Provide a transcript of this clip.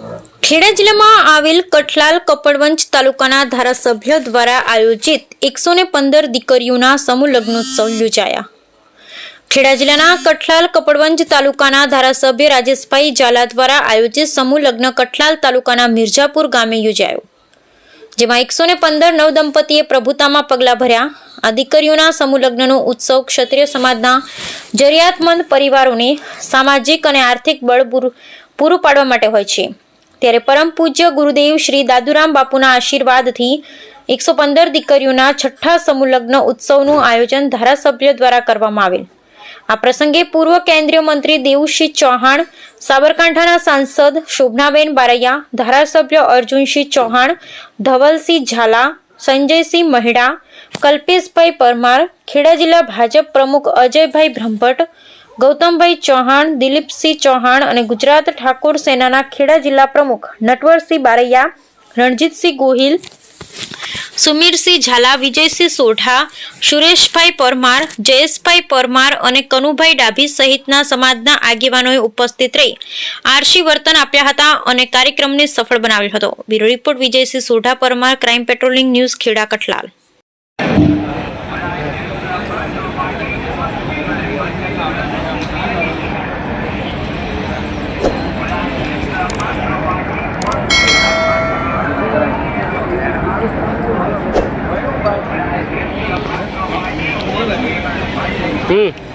ખેડા જિલ્લામાં આવેલ કઠલાલ કપડવંજ તાલુકાના ધારાસભ્ય દ્વારા આયોજિત એકસો ને પંદર દીકરીઓના સમૂહ લગ્નોત્સવ યોજાયા. ખેડા જિલ્લાના કઠલાલ કપડવંજ તાલુકાના ધારાસભ્ય રાજેશભાઈ ઝાલા દ્વારા આયોજિત સમૂહ લગ્ન કઠલાલ તાલુકાના મિર્જાપુર ગામે યોજાયો. જેમાં એકસો ને પંદર નવ દંપતીએ પ્રભુતામાં પગલાં ભર્યા. આ દીકરીઓના સમૂહ લગ્નનો ઉત્સવ ક્ષત્રિય સમાજના જરૂરિયાતમંદ પરિવારોને સામાજિક અને આર્થિક બળ પૂરું પૂરું પાડવા માટે હોય છે. ત્યારે પરમ પૂજ્ય ગુરુદેવ શ્રી દાદુરામ બાપુના આશીર્વાદથી એકસો પંદર દીકરીઓના છઠ્ઠા સમૂહલગ્ન ઉત્સવનું આયોજન ધારાસભ્ય દ્વારા કરવામાં આવેલ. આ પ્રસંગે પૂર્વ કેન્દ્રીય મંત્રી દેવુસિંહ ચૌહાણ, સાબરકાંઠાના સાંસદ શોભનાબેન બારૈયા, ધારાસભ્ય અર્જુનસિંહ ચૌહાણ, ધવલસિંહ ઝાલા, સંજયસિંહ મહેડા, કલ્પેશભાઈ પરમાર, ખેડા જિલ્લા ભાજપ પ્રમુખ અજયભાઈ બ્રહ્મભટ્ટ ગૌતમભાઈ ચૌહાણ, દિલીપસિંહ ચૌહાણ અને ગુજરાત ઠાકોર સેનાના ખેડા જિલ્લા પ્રમુખ નટવરસિંહ બારૈયા, રણજીતસિંહ ગોહિલ, સુમીરસિંહ ઝાલા, વિજયસિંહ સોઢા, સુરેશભાઈ પરમાર, જયેશભાઈ પરમાર અને કનુભાઈ ડાભી સહિતના સમાજના આગેવાનોએ ઉપસ્થિત રહી આરસી વર્તન આપ્યા હતા અને કાર્યક્રમને સફળ બનાવ્યો હતો. Bureau report Vijaysinh Sodha, Parmar, crime patrolling news, Kheda Kathlal. 嗯。